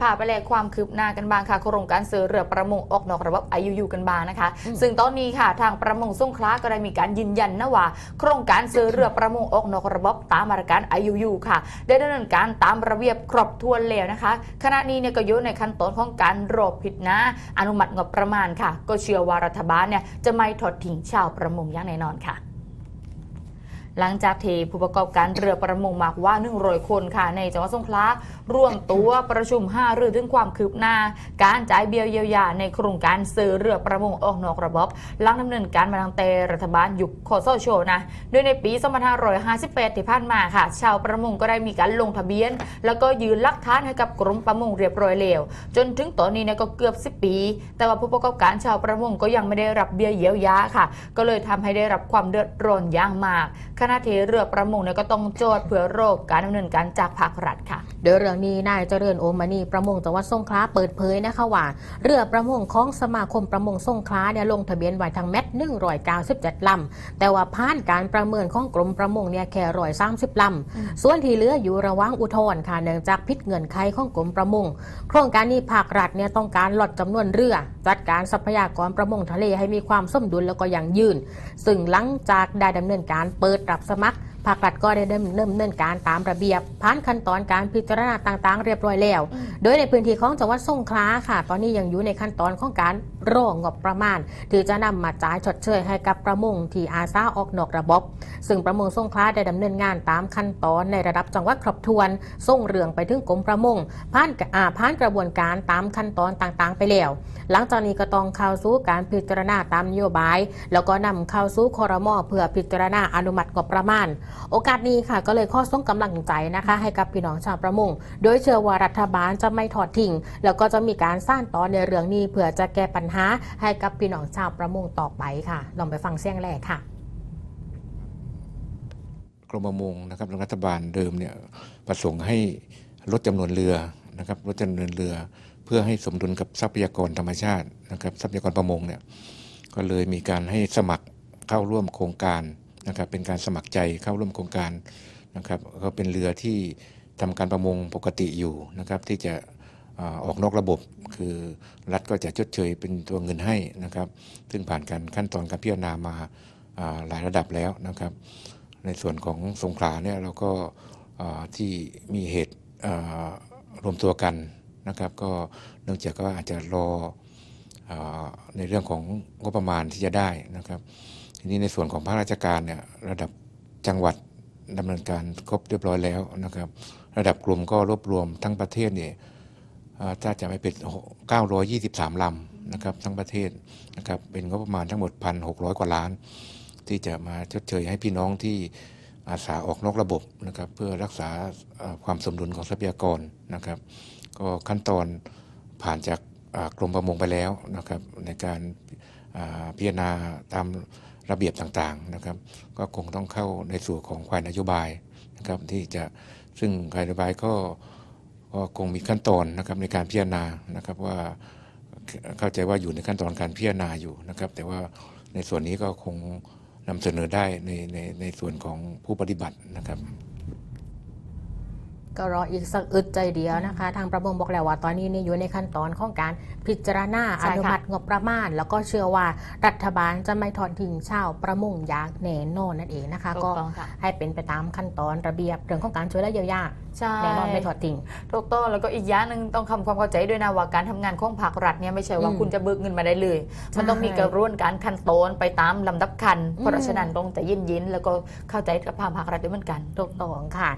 พาไปแลกความคืบหน้ากันบ้างค่ะ โครงการซื้อเรือประมงออกนอกระบบอายุยูกันบ้างนะคะอืมซึ่งตอนนี้ค่ะทางประมงสงขลาก็ได้มีการยืนยันนะว่า โครงการซื้อเรือประมงออกนอกระบบตามมาตรการอายุยูค่ะ ได้ดำเนินการตามระเบียบครบถ้วนแล้วนะคะ ขณะนี้เนี่ยก็อยู่ในขั้นตอนของการรอผิดนะ อนุมัติงบประมาณค่ะ ก็เชื่อว่ารัฐบาลเนี่ยจะไม่ทอดทิ้งชาวประมงอย่างแน่นอนค่ะ หลังจากที่ผู้ประกอบการเรือประมงมากว่า100คนค่ะ ในจังหวัดสงขลาร่วมตัวประชุมห้าเรือถึงความคืบหน้า การจ่ายเบี้ยเยียวยาในโครงการซื้อเรือประมงออกนอกระบบหลังดำเนินการมาตั้งแต่รัฐบาลยุคคอสชนะโดยในปี 2558 ที่ผ่านมาค่ะ ชาวประมงก็ได้มีการลงทะเบียน แล้วก็ยืนลักฐานให้กับกรมประมงเรียบร้อยแล้วจนถึงตอนนี้เนี่ยก็เกือบ 10 ปี แต่ว่าผู้ประกอบการชาวประมงก็ยังไม่ได้รับเบี้ยเยียวยาค่ะ ก็เลยทำให้ได้รับความเดือดร้อนอย่างมากขณะที่เรือประมงเนี่ยก็ต้องโจทย์เพื่อโรคการดำเนินการจากภาครัฐค่ะ โดยเรื่องนี้นายเจริญโอมณีประมงจังหวัดสงขลาเปิดเผยนะคะว่าเรือประมงของสมาคมประมงสงขลาเนี่ยลงทะเบียนไว้ทางแมต197ลำแต่ว่าผ่านการประเมินของกรมประมงเนี่ยแค่ร้อยสามสิบลำส่วนที่เหลืออยู่ระหว่างอุทธรณ์ค่ะเนื่องจากพิษเงื่อนไขของกรมประมงโครงการนี้ภาครัฐเนี่ยต้องการลดจำนวนเรือ จัดการทรัพยากรประมงทะเลให้มีความสมดุลแล้วก็ยั่งยืน ซึ่งหลังจากได้ดำเนินการเปิดรับสมัคร ภาครัฐก็ได้ดำเนินการตามระเบียบผ่านขั้นตอนการพิจารณาต่างๆ เรียบร้อยแล้ว โดยในพื้นที่ของจังหวัดสงขลาค่ะ ตอนนี้ยังอยู่ในขั้นตอนของการร่องงบประมาณ ที่จะนำมาจ่ายชดเชยให้กับประมงที่อาซาออกนอกระบบ ซึ่งประมงสงขลาได้ดำเนินงานตามขั้นตอนในระดับจังหวัดครบถ้วน ส่งเรื่องไปถึงกรมประมงผ่านอาผ่านกระบวนการตามขั้นตอนต่างๆ ไปแล้ว หลังจากนี้ก็ต้องเข้าสู่การพิจารณาตามนโยบาย แล้วก็นำเข้าสู่คอรมอเพื่อพิจารณาอนุมัติงบประมาณ โอกาสนี้ค่ะก็เลยข้อส่งกำลังใจนะคะ ให้กับพี่น้องชาวประมงโดยเชื่อว่ารัฐบาลจะไม่ทอดทิ้งแล้วก็จะมีการสร้างต่อในเรื่องนี้เพื่อจะแก้ปัญหาให้กับพี่น้องชาวประมงต่อไปค่ะ ลองไปฟังเสียงแรกค่ะ กรมประมงนะครับรัฐบาลเดิมเนี่ยประสงค์ให้ลดจำนวนเรือนะครับลดจำนวนเรือเพื่อให้สมดุลกับทรัพยากรธรรมชาตินะครับทรัพยากรประมงเนี่ยก็เลยมีการให้สมัครเข้าร่วมโครงการนะครับเป็นการสมัครใจเข้าร่วมโครงการนะครับก็เป็นเรือที่ทำการประมงปกติอยู่นะครับที่จะ ออกนอกระบบ คือรัฐก็จะชดเชยเป็นตัวเงินให้นะครับ ซึ่งผ่านการขั้นตอนการพิจารณามาหลายระดับแล้วนะครับ ในส่วนของสงขลาเนี่ยเราก็ที่มีเหตุรวมตัวกันนะครับก็เนื่องจากก็อาจจะรออในเรื่องของงบประมาณที่จะได้นะครับ ทีนี้ในส่วนของภาคราชการเนี่ยระดับจังหวัดดำเนินการครบเรียบร้อยแล้วนะครับ ระดับกลุ่มก็รวบรวมทั้งประเทศเนี่ย ถ้าจะไม่เป็น 923 ลำนะครับทั้งประเทศนะครับเป็นงบประมาณทั้งหมด 1,600 กว่าล้าน ที่จะมาชดเชยให้พี่น้องที่อาสาออกนอกระบบนะครับเพื่อรักษาความสมดุลของทรัพยากรนะครับ ก็ขั้นตอนผ่านจากกรมประมงไปแล้วนะครับในการพิจารณาตามระเบียบต่างๆนะครับ ก็คงต้องเข้าในส่วนของฝ่ายนโยบายนะครับที่จะซึ่งฝ่ายนโยบายก็ ก็คงมีขั้นตอนนะครับในการพิจารณานะครับว่าเข้าใจว่าอยู่ในขั้นตอนการพิจารณาอยู่นะครับ แต่ว่าในส่วนนี้ก็คงนำเสนอได้ในในในส่วนของผู้ปฏิบัตินะครับ ก็รออีกสักอึดใจเดียวนะคะ ทางประมงบอกแล้วว่าตอนนี้เนี่ยอยู่ในขั้นตอนของการพิจารณาใช่อค่ะนุมัติงบประมาณ แล้วก็เชื่อว่ารัฐบาลจะไม่ทอดทิ้งชาวประมงอย่างแน่นอนนั่นเองนะคะถูก็กต้องค่ะให้เป็นไปตามขั้นตอนระเบียบเรื่องของการช่วยเหลือเยียวยาใช่แน่นอนไม่ทอดทิ้งถูกต้องแล้วก็อีกอย่างหนึ่งต้องทำความเข้าใจด้วยนะว่าการทำงานของภาครัฐเนี่ยไม่ใช่ว่าอืมคุณจะเบิกเงินมาได้เลย มันต้องมีกระบวนการขั้นตอนไปตามลำดับขั้นเพราะฉะนั้นต้องใจเย็นๆแล้วก็เข้าใจกับภาครัฐด้วยเหมือนกันถูกต้องค่ะ